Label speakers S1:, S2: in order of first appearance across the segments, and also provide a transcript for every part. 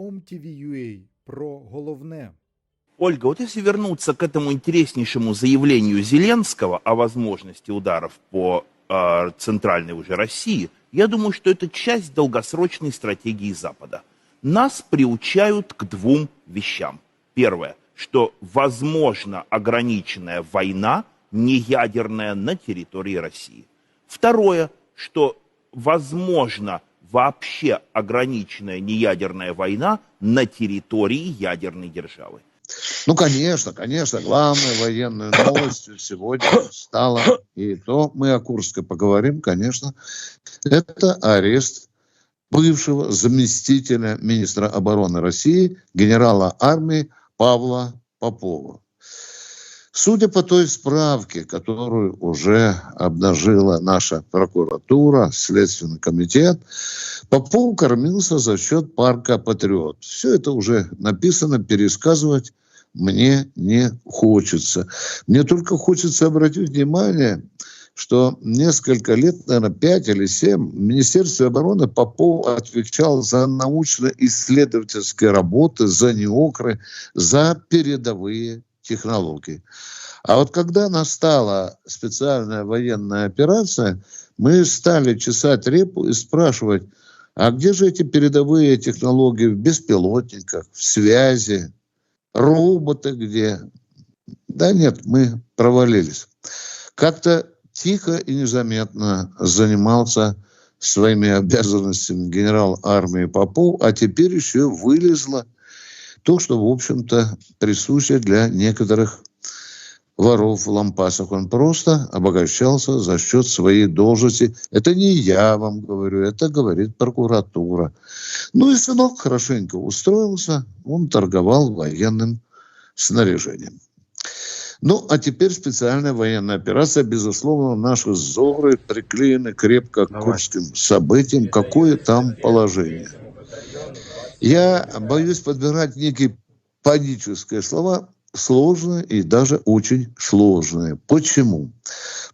S1: OMTV.ua про головне.
S2: Ольга, вот если вернуться к этому интереснейшему заявлению Зеленского о возможности ударов по э, центральной уже России, я думаю, что это часть долгосрочной стратегии Запада. Нас приучают к двум вещам. Первое, что возможно ограниченная война, не ядерная, на территории России. Второе, что возможно вообще ограниченная неядерная война на территории ядерной державы.
S3: Ну, конечно, конечно, главной военной новостью сегодня стало, и то мы о Курске поговорим, конечно, это арест бывшего заместителя министра обороны России, генерала армии Павла Попова. Судя по той справке, которую уже обнажила наша прокуратура, Следственный комитет, Попов кормился за счет парка «Патриот». Все это уже написано, пересказывать мне не хочется. Мне только хочется обратить внимание, что несколько лет, наверное, пять или семь, в Министерстве обороны Попов отвечал за научно-исследовательские работы, за неокры, за передовые технологии. А вот когда настала специальная военная операция, мы стали чесать репу и спрашивать, а где же эти передовые технологии в беспилотниках, в связи, роботы где? Да нет, мы провалились. Как-то тихо и незаметно занимался своими обязанностями генерал армии Попов, а теперь еще вылезло то, что, в общем-то, присуще для некоторых воров в лампасах. Он просто обогащался за счет своей должности. Это не я вам говорю, это говорит прокуратура. Ну и сынок хорошенько устроился, он торговал военным снаряжением. Ну, а теперь специальная военная операция. Безусловно, наши зоры приклеены крепко к курским событиям. Какое там положение? Я боюсь подбирать некие панические слова, сложные и даже очень сложные. Почему?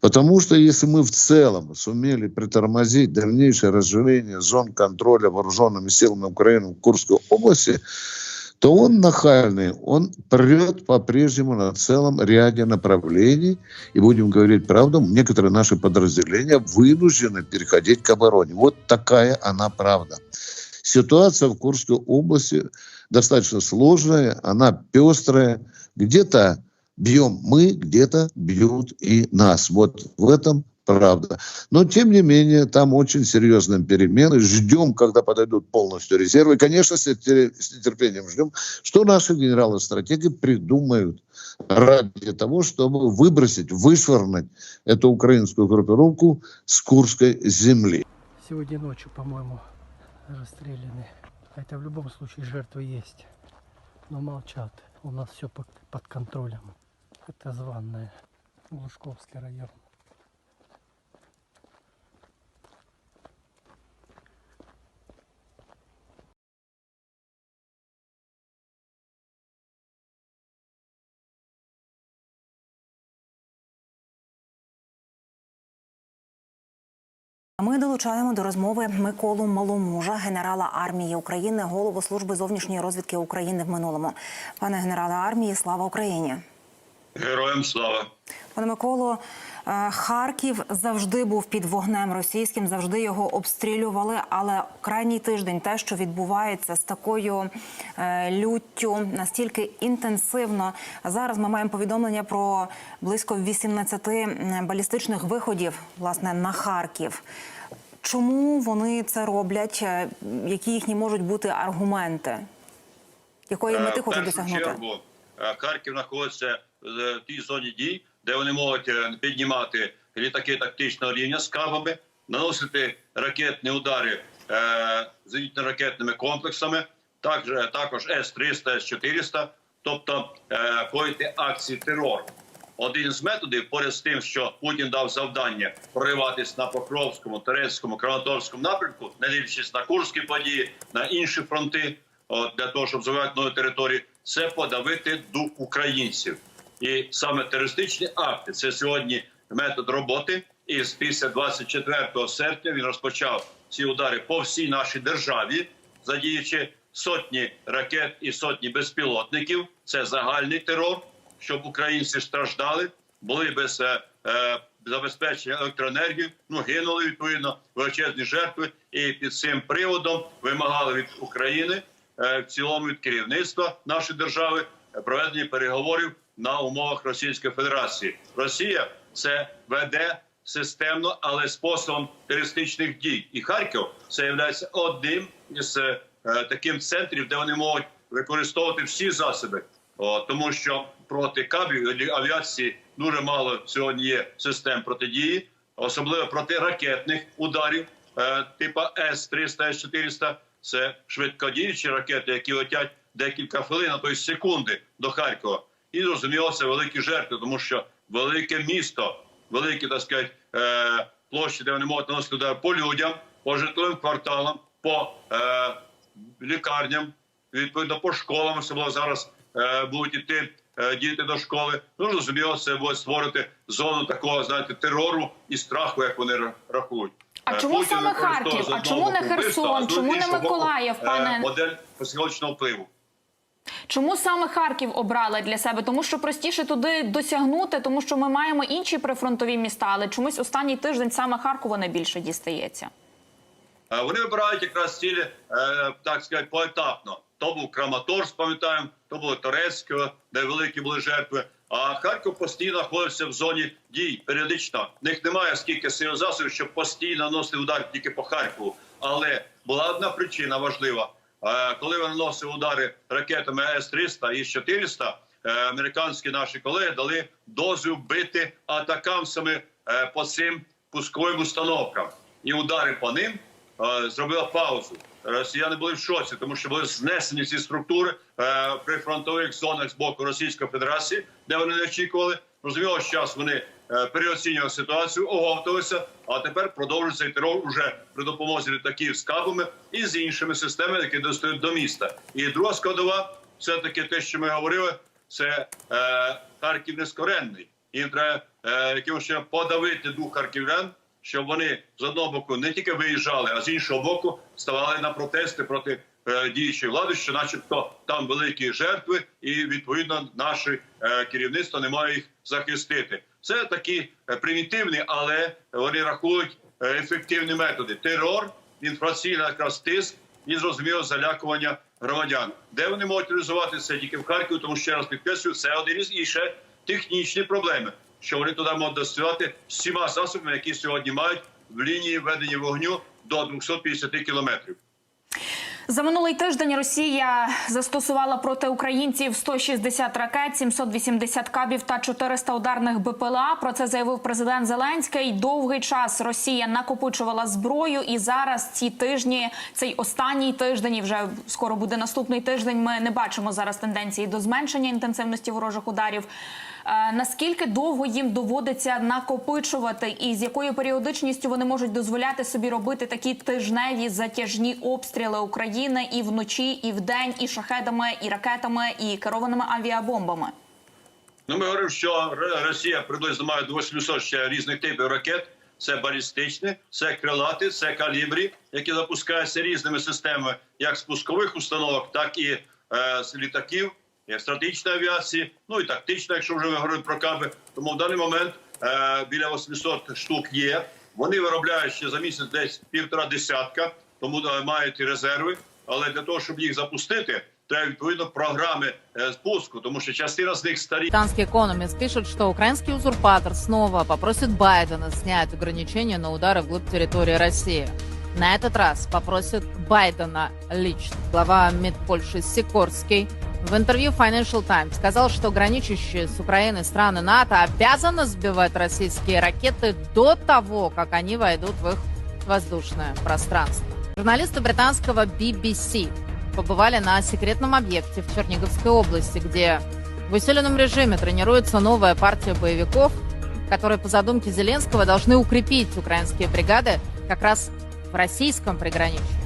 S3: Потому что если мы в целом сумели притормозить дальнейшее разжирение зон контроля вооруженными силами Украины в Курской области, то он нахальный, он прет по-прежнему на целом ряде направлений. И будем говорить правду, некоторые наши подразделения вынуждены переходить к обороне. Вот такая она правда. Ситуация в Курской области достаточно сложная, она пестрая. Где-то бьем мы, где-то бьют и нас. Вот в этом правда. Но, тем не менее, там очень серьезные перемены. Ждем, когда подойдут полностью резервы. И, конечно, с нетер- с нетерпением ждем, что наши генералы-стратеги придумают ради того, чтобы выбросить, вышвырнуть эту украинскую группировку с Курской земли.
S4: Сегодня ночью, по-моему, расстреляны. Это в любом случае жертвы есть. Но молчат. У нас все под, под контролем. Это званное. Лужковский район.
S5: Ми долучаємо до розмови Миколу Маломужа, генерала армії України, голову служби зовнішньої розвідки України в минулому. Пане генерале армії, слава Україні!
S6: Героям слава.
S5: Пане Миколо, е, Харків завжди був під вогнем російським, завжди його обстрілювали. Але крайній тиждень, те, що відбувається з такою е, люттю, настільки інтенсивно. Зараз ми маємо повідомлення про близько 18 балістичних виходів власне на Харків. Чому вони це роблять? Е, Які їхні можуть бути аргументи? Якої мети
S6: Е,
S5: хочуть досягнути?
S6: е, Харків знаходиться в тій зоні дій, де вони можуть е, піднімати літаки тактичного рівня з кабами, наносити ракетні удари е, зенітно-ракетними комплексами, також, також С-300, С-400, тобто е, коїти акції терору. Один з методів, поряд з тим, що Путін дав завдання прориватись на Покровському, Терецькому, Краматорському напрямку, не дивлячись на Курські події, на інші фронти, от, для того, щоб завоювати нові території, це подавити дух українців. І саме терористичні акти це сьогодні метод роботи. І після 24 серпня він розпочав ці удари по всій нашій державі, задіючи сотні ракет і сотні безпілотників. Це загальний терор, щоб українці страждали, були без е, е, забезпечення електроенергії, ну гинули відповідно величезні жертви, і під цим приводом вимагали від України е, в цілому від керівництва нашої держави проведення переговорів на умовах Російської Федерації. Росія це веде системно, але способом терористичних дій. І Харків це є одним із е, таким центрів, де вони можуть використовувати всі засоби. О, тому що проти кабів авіації дуже мало сьогодні є систем протидії, особливо проти ракетних ударів, е, типу С-300, С-400. Це швидкодіючі ракети, які летять декілька хвилин, а то й секунди до Харкова. І зрозуміло, це великі жертви, тому що велике місто, великі так сказати, е, площі, де вони можуть наносити удар по людям, по житловим кварталам, по е, лікарням, відповідно по школам, особливо зараз е, будуть іти е, діти до школи. Ну зрозуміло, це буде створити зону такого знаєте терору і страху, як вони рахують.
S1: А
S6: Е,
S1: чому саме Харків? А чому не Херсон? Чому не Миколаїв,
S6: е,
S1: пане?
S6: модель психологічного впливу.
S1: Чому саме Харків обрали для себе? Тому що простіше туди досягнути, тому що ми маємо інші прифронтові міста, але чомусь останній тиждень саме Харкова найбільше дістається.
S6: Е, Вони вибирають якраз цілі, е, так сказати, поетапно. То був Краматорськ, пам'ятаємо, то було Торецьке, де великі були жертви. А Харків постійно знаходився в зоні дій періодично. В них немає стільки сил засобів, щоб постійно наносити удар тільки по Харкову. Але була одна причина важлива. Е, Коли вони наносили удари ракетами С-300 і С-400, е, американські наші колеги дали дозвіл бити атакамсами е, по цим пусковим установкам. І удари по ним зробила паузу. Росіяни були в шоці, тому що були знесені ці структури при фронтових зонах з боку Російської Федерації, де вони не очікували. Розуміло, що зараз вони переоцінювали ситуацію, оговталися, а тепер продовжують цей терор уже при допомозі літаків з кабами і з іншими системами, які достають до міста. І друга складова, все таки те, що ми говорили, це е, Харків нескоренний. Їм треба е, якимось чином подавити дух харків'ян, щоб вони з одного боку не тільки виїжджали, а з іншого боку ставали на протести проти е, діючої влади, що, начебто, там великі жертви, і відповідно наше е, керівництво не має їх захистити. Це такі е, примітивні, але вони рахують е, ефективні методи: терор, інфраційний якраз тиск і зрозуміло залякування громадян. Де вони можуть реалізувати це тільки в Харкові, тому ще раз підкреслюю, це один із і ще технічні проблеми, що вони туди можуть достигати всіма засобами, які сьогодні мають в лінії ведення вогню до 250 кілометрів.
S1: За минулий тиждень Росія застосувала проти українців 160 ракет, 780 кабів та 400 ударних БПЛА. Про це заявив президент Зеленський. Довгий час Росія накопичувала зброю, і зараз ці тижні, цей останній тиждень, і вже скоро буде наступний тиждень. Ми не бачимо зараз тенденції до зменшення інтенсивності ворожих ударів. Е, Наскільки довго їм доводиться накопичувати, і з якою періодичністю вони можуть дозволяти собі робити такі тижневі затяжні обстріли України і вночі, і вдень, і шахедами, і ракетами, і керованими авіабомбами?
S6: Ну, ми говоримо, що Росія приблизно має до 800 ще різних типів ракет. Це балістичні, це крилати, це калібрі, які запускаються різними системами, як спускових установок, так і е, літаків, як стратегічної авіації, ну і тактична, якщо вже ми говоримо про каби. Тому в даний момент е, біля 800 штук є. Вони виробляють ще за місяць десь півтора десятка, тому е, мають і резерви. Але для того, щоб їх запустити, треба відповідно програми е, спуску, тому що частина з них старі.
S7: Британский экономист пишет, что украинский узурпатор снова попросит Байдена снять ограничения на удары вглубь территории России. На этот раз попросит Байдена лично. Глава МИД Польши Сикорский в интервью Financial Times сказал, что граничащие с Украиной страны НАТО обязаны сбивать российские ракеты до того, как они войдут в их воздушное пространство. Журналисты британского BBC побывали на секретном объекте в Черниговской области, где в усиленном режиме тренируется новая партия боевиков, которые по задумке Зеленского должны укрепить украинские бригады как раз в российском приграничье.